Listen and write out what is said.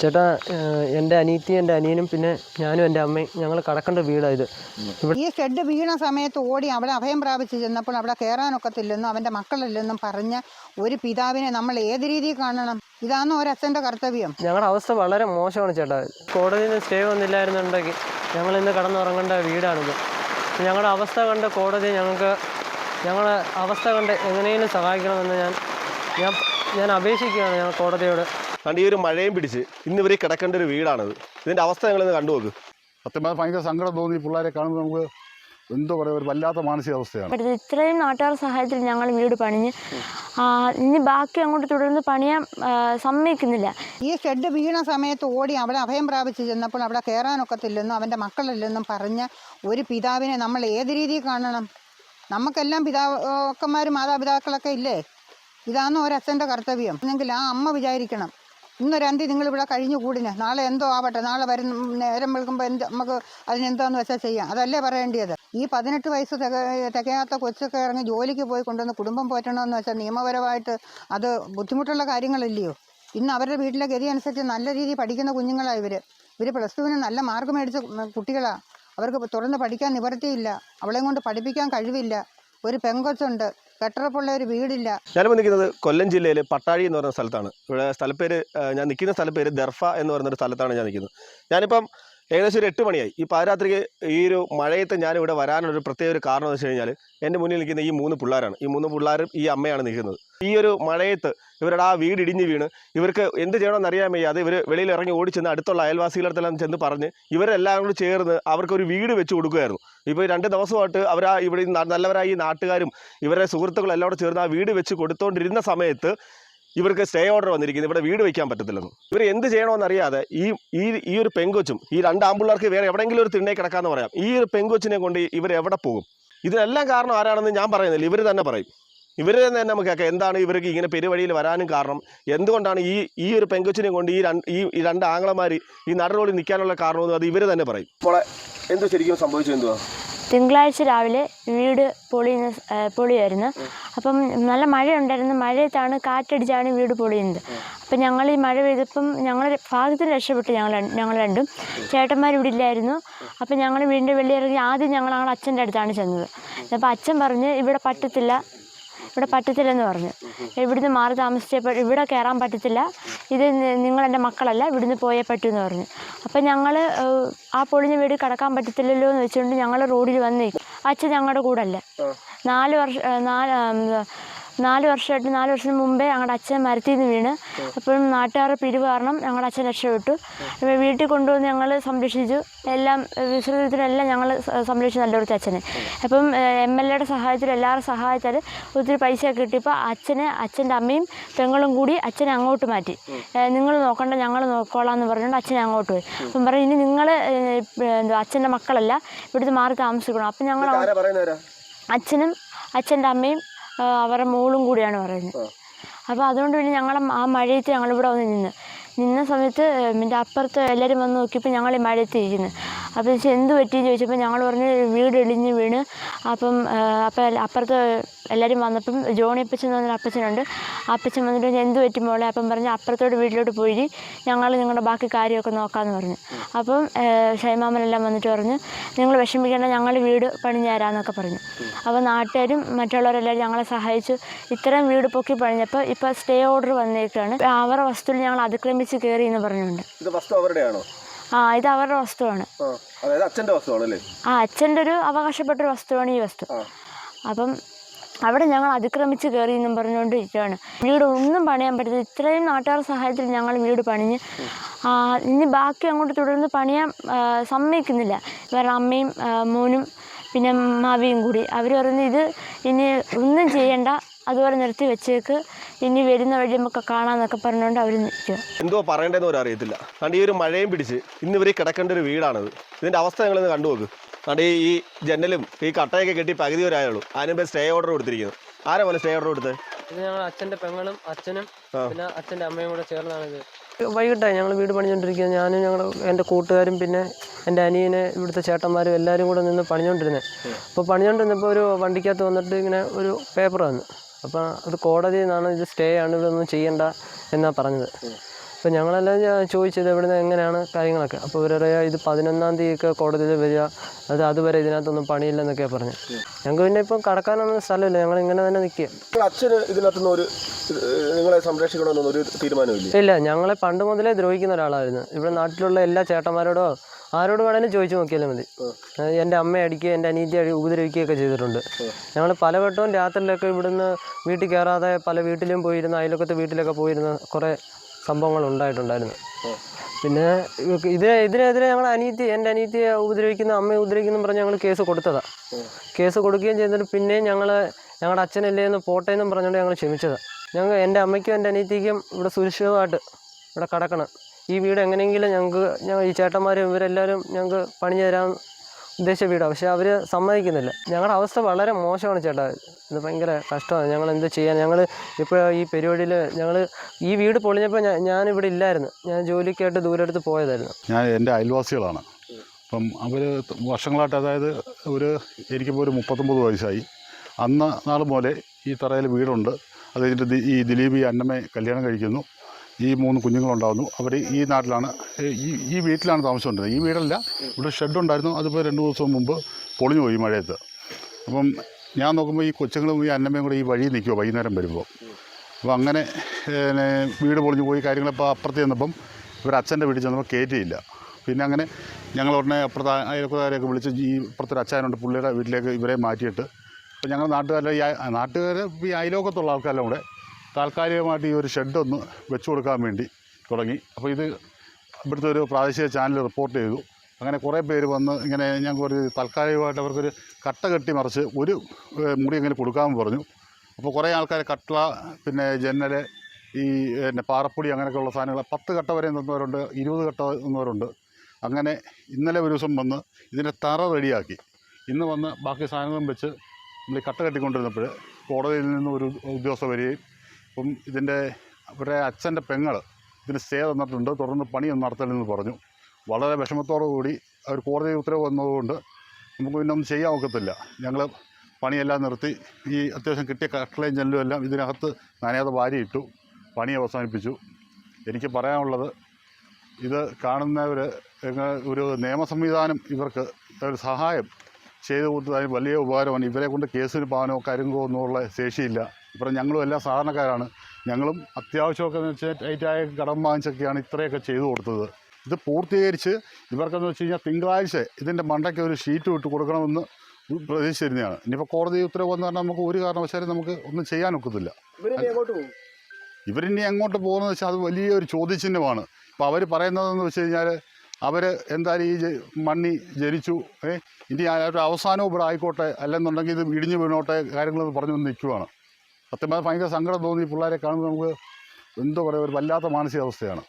ചേട്ടാ എന്റെ അനിയത്തി എന്റെ അനിയനും പിന്നെ ഞാനും എന്റെ അമ്മയും ഞങ്ങൾ കടക്കേണ്ട വീടാണ് ഇത്. ഈ ഷെഡ് വീണ സമയത്ത് ഓടി അവിടെ അഭയം പ്രാപിച്ചു ചെന്നപ്പോൾ അവിടെ കയറാനൊക്കത്തില്ലെന്നും അവന്റെ മക്കളില്ലെന്നും പറഞ്ഞ ഒരു പിതാവിനെ നമ്മൾ ഏത് രീതിയിൽ കാണണം? ഒരു ഒരച്ഛന്റെ കർത്തവ്യം? ഞങ്ങളുടെ അവസ്ഥ വളരെ മോശമാണ് ചേട്ടാ. കോടതിയിൽ നിന്ന് സ്റ്റേ വന്നില്ലായിരുന്നുണ്ടെങ്കിൽ ഞങ്ങൾ ഇന്ന് കടന്നുറങ്ങേണ്ട വീടാണിത്. ഞങ്ങളുടെ അവസ്ഥ കണ്ട് കോടതി ഞങ്ങൾക്ക് ഞങ്ങളുടെ അവസ്ഥ കണ്ട് എങ്ങനെയും സഹായിക്കണമെന്ന് ഞാൻ ഞാൻ ഞാൻ അപേക്ഷിക്കുകയാണ് ഞാൻ കോടതിയോട്. കണ്ട് ഈ ഒരു മഴയും പിടിച്ച് ഇന്ന് ഇവർ കിടക്കേണ്ട ഒരു വീടാണിത്. ഇതിന്റെ അവസ്ഥ ഞങ്ങളിന്ന് കണ്ടുപോക്ക് സത്യം പറഞ്ഞാൽ ഭയങ്കര സങ്കടം തോന്നി പിള്ളേരെ കാണുമ്പോൾ നമുക്ക് എന്തോ പറയുക ഒരു വല്ലാത്ത മാനസികാവസ്ഥയാണ്. ഇത്രയും നാട്ടുകാർ സഹായത്തിൽ ഞങ്ങൾ വീട് പണിഞ്ഞ് ഇനി ബാക്കി അങ്ങോട്ട് തുടർന്ന് പണിയാൻ സമ്മതിക്കുന്നില്ല. ഈ ഷെഡ് വീണ സമയത്ത് ഓടി അവിടെ അഭയം പ്രാപിച്ച് ചെന്നപ്പോൾ അവിടെ കയറാനൊക്കത്തില്ലെന്നും അവന്റെ മക്കളില്ലെന്നും പറഞ്ഞ ഒരു പിതാവിനെ നമ്മൾ ഏത് രീതിയിൽ കാണണം? നമുക്കെല്ലാം പിതാക്കന്മാരും മാതാപിതാക്കളൊക്കെ ഇല്ലേ? ഇതാണ് ഒരച്ഛന്റെ കർത്തവ്യം. അല്ലെങ്കിൽ ആ അമ്മ വിചാരിക്കണം. ഇന്നൊരന്തി നിങ്ങളിവിടെ കഴിഞ്ഞു കൂടിന്. നാളെ എന്തോ ആവട്ടെ. നാളെ വരുന്ന നേരം വെളുക്കുമ്പോൾ എന്ത് നമുക്ക് അതിനെന്താന്ന് വെച്ചാൽ ചെയ്യാം. അതല്ലേ പറയേണ്ടത് ഈ പതിനെട്ട് വയസ്സ് തിക തികയാത്ത കൊച്ചൊക്കെ ഇറങ്ങി ജോലിക്ക് പോയി കൊണ്ടുവന്ന് കുടുംബം പോറ്റണമെന്ന് വെച്ചാൽ നിയമപരമായിട്ട് അത് ബുദ്ധിമുട്ടുള്ള കാര്യങ്ങളല്ലയോ? ഇന്ന് അവരുടെ വീട്ടിലെ ഗതി അനുസരിച്ച് നല്ല രീതിയിൽ പഠിക്കുന്ന കുഞ്ഞുങ്ങളാണ് ഇവർ ഇവർ പ്ലസ് ടുവിന് നല്ല മാർക്ക് മേടിച്ച കുട്ടികളാണ് അവർക്ക് തുറന്ന് പഠിക്കാൻ നിവർത്തിയില്ല അവളെയും കൊണ്ട് പഠിപ്പിക്കാൻ കഴിവില്ല. ഒരു പെങ്കൊച്ചുണ്ട്. കെട്ടുറപ്പുള്ള ഒരു വീടില്ല. ഞാനിപ്പോൾ നിൽക്കുന്നത് കൊല്ലം ജില്ലയിൽ പട്ടാഴി എന്ന് പറയുന്ന സ്ഥലത്താണ്. ഇവിടെ സ്ഥലപ്പേര് ഞാൻ നിൽക്കുന്ന സ്ഥലപ്പേര് ദർഫ എന്ന് പറയുന്ന ഒരു സ്ഥലത്താണ് ഞാൻ നിൽക്കുന്നത്. ഞാനിപ്പം ഏകദേശം ഒരു എട്ട് മണിയായി. ഈ പാരാത്രിക്ക് ഈ ഒരു മഴയത്ത് ഞാൻ ഞാനിവിടെ വരാനൊരു പ്രത്യേക ഒരു കാരണം എന്ന് വെച്ച് കഴിഞ്ഞാൽ എന്റെ മുന്നിൽ നിൽക്കുന്ന ഈ മൂന്ന് പിള്ളേരാണ്. ഈ മൂന്ന് പിള്ളേരും ഈ അമ്മയാണ് നിൽക്കുന്നത്. ഈ ഒരു മഴയത്ത് ഇവരുടെ ആ വീട് ഇടിഞ്ഞ് വീണ് ഇവർക്ക് എന്ത് ചെയ്യണമെന്ന് അറിയാൻ വയ്യാതെ ഇവർ വെളിയിൽ ഇറങ്ങി ഓടി ചെന്ന് അടുത്തുള്ള അയൽവാസികളടുത്തെല്ലാം ചെന്ന് പറഞ്ഞ് ഇവരെല്ലാം കൂടി ചേർന്ന് അവർക്കൊരു വീട് വെച്ച് കൊടുക്കുമായിരുന്നു ഇപ്പോൾ രണ്ട് ദിവസമായിട്ട് അവർ ആ ഇവിടെ നല്ലവരായി നാട്ടുകാരും ഇവരെ സുഹൃത്തുക്കളും എല്ലാം കൂടെ ചേർന്ന് ആ വീട് വെച്ച് കൊടുത്തുകൊണ്ടിരുന്ന സമയത്ത് ഇവർക്ക് സ്റ്റേ ഓർഡർ വന്നിരിക്കുന്നു. ഇവിടെ വീട് വയ്ക്കാൻ പറ്റത്തില്ലെന്ന്. ഇവർ എന്ത് ചെയ്യണമെന്നറിയാതെ ഈ ഈ ഈ ഒരു പെങ്കൊച്ചും ഈ രണ്ട് ആമ്പിള്ളേർക്ക് വേറെ എവിടെയെങ്കിലും ഒരു തിണ്ണേ കിടക്കാന്ന് പറയാം. ഈ ഒരു പെങ്കൊച്ചിനെ കൊണ്ട് ഇവർ എവിടെ പോകും? ഇതിനെല്ലാം കാരണം ആരാണെന്ന് ഞാൻ പറയുന്നില്ല. ഇവർ തന്നെ പറയും. ഇവർ തന്നെ നമുക്ക് കേൾക്കാം. എന്താണ് ഇവർക്ക് ഇങ്ങനെ പെരുവഴിയിൽ വരാനും കാരണം? എന്തുകൊണ്ടാണ് ഈ ഈ ഒരു പെങ്കൊച്ചിനെ കൊണ്ട് ഈ രണ്ട് ഈ രണ്ട് ആങ്ങളമാർ ഈ നടനോളി നിൽക്കാനുള്ള കാരണമെന്ന് അത് ഇവർ തന്നെ പറയും. ഇപ്പോൾ എന്തോ ശരിക്കും സംഭവിച്ചു എന്തുവാ? തിങ്കളാഴ്ച രാവിലെ വീട് പൊളിയുന്ന പൊളിയായിരുന്നു. അപ്പം നല്ല മഴയുണ്ടായിരുന്നു. മഴയത്താണ് കാറ്റടിച്ചാണ് വീട് പൊളിയുന്നത്. അപ്പം ഞങ്ങൾ ഈ മഴ പെയ്തപ്പം ഞങ്ങൾ ഭാഗത്തിന് രക്ഷപ്പെട്ടു ഞങ്ങൾ ഞങ്ങൾ രണ്ടും. ചേട്ടന്മാർ ഇവിടെ ഇല്ലായിരുന്നു. അപ്പം ഞങ്ങൾ വീടിന്റെ വെളിയിറങ്ങി ആദ്യം ഞങ്ങൾ ഞങ്ങളുടെ അച്ഛന്റെ അടുത്താണ് ചെന്നത്. അപ്പോൾ അച്ഛൻ പറഞ്ഞ് ഇവിടെ പറ്റത്തില്ല. ഇവിടെ പറ്റത്തില്ലെന്ന് പറഞ്ഞു. ഇവിടുന്ന് മാറി താമസിച്ചപ്പോൾ ഇവിടെ കയറാൻ പറ്റത്തില്ല. ഇത് നിങ്ങളെന്റെ മക്കളല്ല ഇവിടുന്ന് പോയേ പറ്റൂ എന്ന് പറഞ്ഞു. അപ്പം ഞങ്ങൾ ആ പൊളിഞ്ഞ വീട് കടക്കാൻ പറ്റത്തില്ലല്ലോ എന്ന് വെച്ചുകൊണ്ട് ഞങ്ങൾ റോഡിൽ വന്ന് അച്ഛൻ ഞങ്ങളുടെ കൂടെ അല്ല നാല് വർഷം നാല് നാല് വർഷമായിട്ട് നാല് വർഷത്തിന് മുമ്പേ ഞങ്ങളുടെ അച്ഛൻ മരത്തിൽ നിന്ന് വീണ്. അപ്പോഴും നാട്ടുകാരുടെ പിരിവ് കാരണം ഞങ്ങളുടെ അച്ഛൻ രക്ഷപ്പെട്ടു. വീട്ടിൽ കൊണ്ടുവന്ന് ഞങ്ങൾ സംരക്ഷിച്ചു. എല്ലാം വിശ്രമത്തിനെല്ലാം ഞങ്ങൾ സംരക്ഷിച്ചു നല്ലൊരു അച്ഛനെ. അപ്പം എം എൽ എയുടെ സഹായത്തിൽ എല്ലാവരുടെ സഹായത്താൽ ഒത്തിരി പൈസ കിട്ടിയപ്പോൾ അച്ഛനെ അച്ഛന്റെ അമ്മയും പെങ്ങളും കൂടി അച്ഛനെ അങ്ങോട്ട് മാറ്റി. നിങ്ങൾ നോക്കണ്ട ഞങ്ങൾ നോക്കോളാം എന്ന് പറഞ്ഞുകൊണ്ട് അച്ഛനെ അങ്ങോട്ട് പോയി. അപ്പം പറഞ്ഞു ഇനി നിങ്ങൾ എന്താ അച്ഛന്റെ മക്കളല്ല ഇവിടുത്തെ മാറി താമസിക്കണം. അപ്പം ഞങ്ങൾ അച്ഛനും അച്ഛന്റെ അമ്മയും അവരുടെ മോളും കൂടിയാണ് പറയുന്നത്. അപ്പോൾ അതുകൊണ്ട് പിന്നെ ഞങ്ങൾ ആ മഴയത്ത് ഞങ്ങളിവിടെ വന്ന് നിന്ന്. നിന്ന സമയത്ത് എന്റെ അപ്പുറത്ത് എല്ലാവരും വന്ന് നോക്കിയപ്പോൾ ഞങ്ങൾ ഈ മഴയത്ത് ഇരിക്കുന്നു. അപ്പോൾ ചോദിച്ചു എന്ത് പറ്റിയെന്ന് ചോദിച്ചപ്പോൾ ഞങ്ങൾ പറഞ്ഞു വീട് ഇടിഞ്ഞ് വീണ്. അപ്പം അപ്പം അപ്പുറത്ത് എല്ലാവരും വന്നപ്പം ജോണി അപ്പച്ചൻ എന്ന് പറഞ്ഞൊരു അപ്പച്ചനുണ്ട്. അപ്പച്ചൻ വന്നിട്ട് എന്ത് പറ്റി മോളെ? അപ്പം പറഞ്ഞ് അപ്പുറത്തോട്ട് വീട്ടിലോട്ട് പോയി. ഞങ്ങൾ നിങ്ങളുടെ ബാക്കി കാര്യമൊക്കെ നോക്കാമെന്ന് പറഞ്ഞു. അപ്പം ഷൈമാമനെല്ലാം വന്നിട്ട് പറഞ്ഞു നിങ്ങൾ വിഷമിക്കേണ്ട ഞങ്ങൾ വീട് പണിഞ്ഞു തരാമെന്നൊക്കെ പറഞ്ഞു. അപ്പോൾ നാട്ടുകാരും മറ്റുള്ളവരെല്ലാവരും ഞങ്ങളെ സഹായിച്ചു. ഇത്രയും വീട് പൊക്കി പണിഞ്ഞപ്പോൾ ഇപ്പോൾ സ്റ്റേ ഓർഡർ വന്നേക്കാണ്. അവരുടെ വസ്തുവിൽ ഞങ്ങൾ അതിക്രമിച്ച് കയറി എന്ന് പറഞ്ഞുകൊണ്ട്. ഇത് വസ്തു അവരുടെയാണോ? ആ ഇത് അവരുടെ വസ്തുവാണ്. അതായത് അച്ഛന്റെ വസ്തുവാണ് അല്ലേ ആ അച്ഛന്റെ ഒരു അവകാശപ്പെട്ട ഒരു വസ്തുവാണ് ഈ വസ്തു. അപ്പം അവിടെ ഞങ്ങൾ അതിക്രമിച്ച് കയറി എന്നും പറഞ്ഞുകൊണ്ട് ഇരിക്കുകയാണ് വീട് ഒന്നും പണിയാൻ പറ്റില്ല ഇത്രയും നാട്ടുകാർ സഹായത്തിൽ ഞങ്ങൾ വീട് പണിഞ്ഞ് ആ, ഇനി ബാക്കി അങ്ങോട്ട് തുടർന്ന് പണിയാൻ സമ്മതിക്കുന്നില്ല. വേറെ അമ്മയും മോനും പിന്നെ മാവിയും കൂടി. അവർ പറയുന്നത് ഇത് ഇനി ഒന്നും ചെയ്യണ്ട. അതുപോലെ നിർത്തി വെച്ചേക്ക്. ഇനി വരുന്ന വഴി നമുക്ക് കാണാമെന്നൊക്കെ പറഞ്ഞുകൊണ്ട് അവർ നിൽക്കുക എന്തോ പറയേണ്ടതെന്ന് ഒരു അറിയത്തില്ല. അതുകൊണ്ട് ഈ ഒരു മഴയും പിടിച്ച് ഇന്ന് ഇവർ കിടക്കേണ്ട ഒരു വീടാണത്. ഇതിന്റെ അവസ്ഥ ഞങ്ങളിന്ന് കണ്ടുനോക്ക് അതുകൊണ്ട് ഈ ഈ ജനലും ഈ കട്ടയൊക്കെ കെട്ടി പകുതി വരായുള്ളൂ അതിന് അതിനുമ്പേ സ്റ്റേ ഓർഡർ കൊടുത്തിരിക്കുന്നു. ആരെ പോലെ സ്റ്റേ ഓർഡർ കൊടുത്തത് ഇത് ഞങ്ങൾ അച്ഛന്റെ പെങ്ങളും അച്ഛനും പിന്നെ അച്ഛന്റെ അമ്മയും കൂടെ ചേർന്നാണിത്. ഇത് വൈകിട്ടായി ഞങ്ങൾ വീട് പണിഞ്ഞുകൊണ്ടിരിക്കുന്നത് ഞാനും ഞങ്ങളുടെ എന്റെ കൂട്ടുകാരും പിന്നെ എന്റെ അനിയനെ ഇവിടുത്തെ ചേട്ടന്മാരും എല്ലാവരും കൂടെ നിന്ന് പണിഞ്ഞുകൊണ്ടിരുന്നത് അപ്പോൾ പണിഞ്ഞുകൊണ്ടിരുന്നപ്പോൾ ഒരു വണ്ടിക്കകത്ത് വന്നിട്ട് ഇങ്ങനെ ഒരു പേപ്പർ വന്നു. അപ്പോൾ അത് കോടതിയിൽ നിന്നാണ് ഇത് സ്റ്റേ ആണ് ഇതൊന്നും ചെയ്യേണ്ട എന്നാണ് പറഞ്ഞത്. അപ്പോൾ ഞങ്ങളെല്ലാം ചോദിച്ചത് ഇവിടുന്ന് എങ്ങനെയാണ് കാര്യങ്ങളൊക്കെ. അപ്പോൾ ഇവർ ഇവരറിയാം ഇത് പതിനൊന്നാം തീയതിയൊക്കെ കോടതിയിൽ വരിക. അത് അതുവരെ ഇതിനകത്തൊന്നും പണിയില്ലെന്നൊക്കെയാണ് പറഞ്ഞത് ഞങ്ങൾക്ക് പിന്നെ ഇപ്പം കടക്കാനൊന്നും സ്ഥലമില്ല. ഞങ്ങൾ ഇങ്ങനെ തന്നെ നിൽക്കുക. നിങ്ങൾ അച്ഛന് ഇതിനകത്തുനിന്ന് ഒരു നിങ്ങളെ സംരക്ഷിക്കണമെന്നൊന്നും ഒരു തീരുമാനമില്ല? ഇല്ല ഞങ്ങളെ പണ്ട് മുതലേ ദ്രോഹിക്കുന്ന ഒരാളായിരുന്നു. ഇവിടെ നാട്ടിലുള്ള എല്ലാ ചേട്ടന്മാരോടോ ആരോട് വേണേലും ചോദിച്ചു നോക്കിയാലും മതി. എന്റെ അമ്മയെ അടിക്കുകയും എന്റെ അനീതി അടി ഉപദ്രവിക്കുകയൊക്കെ ചെയ്തിട്ടുണ്ട്. ഞങ്ങൾ പലവട്ടവും രാത്രിയിലൊക്കെ ഇവിടുന്ന് വീട്ടിൽ കയറാതെ പല വീട്ടിലും പോയിരുന്ന അയലൊക്കത്തെ വീട്ടിലൊക്കെ പോയിരുന്ന കുറേ സംഭവങ്ങൾ ഉണ്ടായിട്ടുണ്ടായിരുന്നു പിന്നെ ഇത് ഇതിനെതിരെ ഞങ്ങൾ അനീതി എന്റെ അനീതിയെ ഉപദ്രവിക്കുന്ന അമ്മയെ ഉപദ്രവിക്കുന്നു പറഞ്ഞ് ഞങ്ങൾ കേസ് കൊടുത്തതാണ് കേസ് കൊടുക്കുകയും ചെയ്തിട്ട് പിന്നെയും ഞങ്ങൾ ഞങ്ങളുടെ അച്ഛനല്ലേ എന്ന് പോട്ടെ എന്നും പറഞ്ഞുകൊണ്ട് ഞങ്ങൾ ക്ഷമിച്ചതാണ് ഞങ്ങൾ എന്റെ അമ്മയ്ക്കും എന്റെ അനീതിക്കും ഇവിടെ സുരക്ഷിതമായിട്ട് ഇവിടെ കിടക്കണം. ഈ വീട് എങ്ങനെയെങ്കിലും ഞങ്ങൾക്ക് ഞങ്ങൾ ഈ ചേട്ടന്മാരും ഇവരെല്ലാവരും ഞങ്ങൾക്ക് പണിഞ്ഞു തരാൻ ഉദ്ദേശിച്ച വീടാണ് പക്ഷേ അവർ സമ്മതിക്കുന്നില്ല. ഞങ്ങളുടെ അവസ്ഥ വളരെ മോശമാണ് ചേട്ടാ. ഇത് ഭയങ്കര കഷ്ടമാണ്. ഞങ്ങൾ എന്ത് ചെയ്യാൻ ഞങ്ങൾ ഇപ്പോൾ ഈ പരിപാടിയിൽ ഞങ്ങൾ ഈ വീട് പൊളിഞ്ഞപ്പോൾ ഞാൻ ഞാനിവിടെ ഇല്ലായിരുന്നു. ഞാൻ ജോലിക്കായിട്ട് ദൂരെടുത്ത് പോയതായിരുന്നു. ഞാൻ എന്റെ അയൽവാസികളാണ്. അപ്പം അവർ വർഷങ്ങളായിട്ട് അതായത് ഒരു എനിക്കിപ്പോൾ ഒരു മുപ്പത്തൊമ്പത് വയസ്സായി. അന്ന് നാൾ പോലെ ഈ തറയിൽ വീടുണ്ട്. അത് കഴിഞ്ഞിട്ട് ഈ ദിലീപ് ഈ അന്നമ്മയെ കല്യാണം കഴിക്കുന്നു. ഈ മൂന്ന് കുഞ്ഞുങ്ങളുണ്ടാകുന്നു അവർ ഈ നാട്ടിലാണ് ഈ ഈ വീട്ടിലാണ് താമസിച്ചുകൊണ്ടിരുന്നത്. ഈ വീടല്ല ഇവിടെ ഷെഡ് ഉണ്ടായിരുന്നു അതിപ്പോൾ രണ്ട് ദിവസം മുമ്പ് പൊളിഞ്ഞു പോയി മഴയത്ത്. അപ്പം ഞാൻ നോക്കുമ്പോൾ ഈ കൊച്ചുങ്ങളും ഈ അന്നമ്മയും കൂടെ ഈ വഴി നിൽക്കുമോ വൈകുന്നേരം വരുമ്പോൾ അപ്പോൾ അങ്ങനെ വീട് പൊളിഞ്ഞു പോയി കാര്യങ്ങളിപ്പോൾ അപ്പുറത്ത് ചെന്നപ്പം ഇവർ അച്ഛന്റെ വീട്ടിൽ ചെന്നപ്പോൾ കയറ്റിയില്ല പിന്നെ അങ്ങനെ ഞങ്ങൾ ഉടനെ അപ്പുറത്തെ അയൽക്കുകാരെയൊക്കെ വിളിച്ച് ഈ ഇപ്പുറത്തൊരു അച്ഛനുണ്ട് പുള്ളിയുടെ വീട്ടിലേക്ക് ഇവരെ മാറ്റിയിട്ട്. അപ്പോൾ ഞങ്ങൾ നാട്ടുകാരെ ഈ നാട്ടുകാർ ഈ അയലോക്കത്തുള്ള ആൾക്കാരെല്ലാം കൂടെ താൽക്കാലികമായിട്ട് ഈ ഒരു ഷെഡൊന്ന് വെച്ച് കൊടുക്കാൻ വേണ്ടി തുടങ്ങി. അപ്പോൾ ഇത് ഇവിടുത്തെ ഒരു പ്രാദേശിക ചാനൽ റിപ്പോർട്ട് ചെയ്തു. അങ്ങനെ കുറേ പേര് വന്ന് ഇങ്ങനെ ഞങ്ങൾക്ക് ഒരു താൽക്കാലികമായിട്ട് അവർക്കൊരു കട്ട കെട്ടി മറിച്ച് ഒരു മുടി മുറി ഇങ്ങനെ കൊടുക്കാമെന്ന് പറഞ്ഞു. അപ്പോൾ കുറേ ആൾക്കാർ കട്ട പിന്നെ ജനൽ ഈ പിന്നെ പാറപ്പൊടി അങ്ങനെയൊക്കെയുള്ള സാധനങ്ങൾ പത്ത് കട്ട വരെ നിന്നവരുണ്ട് ഇരുപത് കട്ട നിന്നവരുണ്ട്. അങ്ങനെ ഇന്നലെ ഒരു ദിവസം വന്ന് ഇതിന്റെ തറ റെഡിയാക്കി. ഇന്ന് വന്ന് ബാക്കി സാധനങ്ങളും വെച്ച് നമ്മൾ കട്ട കെട്ടിക്കൊണ്ടിരുന്നപ്പോൾ കോടതിയിൽ നിന്ന് ഒരു ഉദ്യോഗസ്ഥ വരികയും അപ്പം ഇതിന്റെ ഇവരെ അച്ഛന്റെ പെങ്ങൾ ഇതിന് സ്റ്റേ തന്നിട്ടുണ്ട്. തുടർന്ന് പണിയൊന്നും നടത്തലെന്ന് പറഞ്ഞു. വളരെ വിഷമത്തോടു കൂടി അവർ കോടതി ഉത്തരവ് വന്നതുകൊണ്ട് നമുക്ക് പിന്നെ ഒന്നും ചെയ്യാൻ ഒക്കത്തില്ല. ഞങ്ങൾ പണിയെല്ലാം നിർത്തി. ഈ അത്യാവശ്യം കിട്ടിയ കട്ടളയും ജനലും എല്ലാം ഇതിനകത്ത് നനയാതെ വാരിയിട്ടു പണി അവസാനിപ്പിച്ചു. എനിക്ക് പറയാനുള്ളത് ഇത് കാണുന്നവർ ഒരു നിയമ സംവിധാനം ഇവർക്ക് ഒരു സഹായം ചെയ്തു കൊടുത്താൽ വലിയ ഉപകാരമാണ്. ഇവരെ കൊണ്ട് കേസിന് പോകാനോ കരുങ്കോ എന്നുള്ള ശേഷിയില്ല. ഇപ്പം ഞങ്ങളും എല്ലാം സാധാരണക്കാരാണ്. ഞങ്ങളും അത്യാവശ്യമൊക്കെ എന്ന് വെച്ചാൽ ടൈറ്റായ കടം വാങ്ങിച്ചൊക്കെയാണ് ഇത്രയൊക്കെ ചെയ്തു കൊടുത്തത്. ഇത് പൂർത്തീകരിച്ച് ഇവർക്കെന്ന് വെച്ച് കഴിഞ്ഞാൽ തിങ്കളാഴ്ച ഇതിന്റെ മണ്ടയ്ക്ക് ഒരു ഷീറ്റ് വിട്ട് കൊടുക്കണമെന്ന് പ്രതീക്ഷിച്ചിരുന്നതാണ്. ഇനിയിപ്പോൾ കോടതി ഉത്തരവ് വന്നു പറഞ്ഞാൽ നമുക്ക് ഒരു കാരണവശാലും നമുക്ക് ഒന്നും ചെയ്യാൻ ഒക്കത്തില്ല. ഇവരിനി എങ്ങോട്ട് പോകുന്നത് വെച്ചാൽ അത് വലിയൊരു ചോദ്യചിഹ്നമാണ്. ഇപ്പോൾ അവർ പറയുന്നതെന്ന് വെച്ച് കഴിഞ്ഞാൽ അവർ എന്തായാലും ഈ മണ്ണി ജനിച്ചു. ഏ ഇനി ഒരു അവസാനവും ഇവിടെ ആയിക്കോട്ടെ. അല്ലെന്നുണ്ടെങ്കിൽ ഇത് ഇടിഞ്ഞു വീണോട്ടെ കാര്യങ്ങളെന്ന് പറഞ്ഞു നിൽക്കുവാണ്. സത്യം പറഞ്ഞാൽ ഭയങ്കര സങ്കടം തോന്നി പിള്ളേരെ കാണുമ്പോൾ നമുക്ക് എന്തോ പറയുക ഒരു വല്ലാത്ത മാനസികാവസ്ഥയാണ്.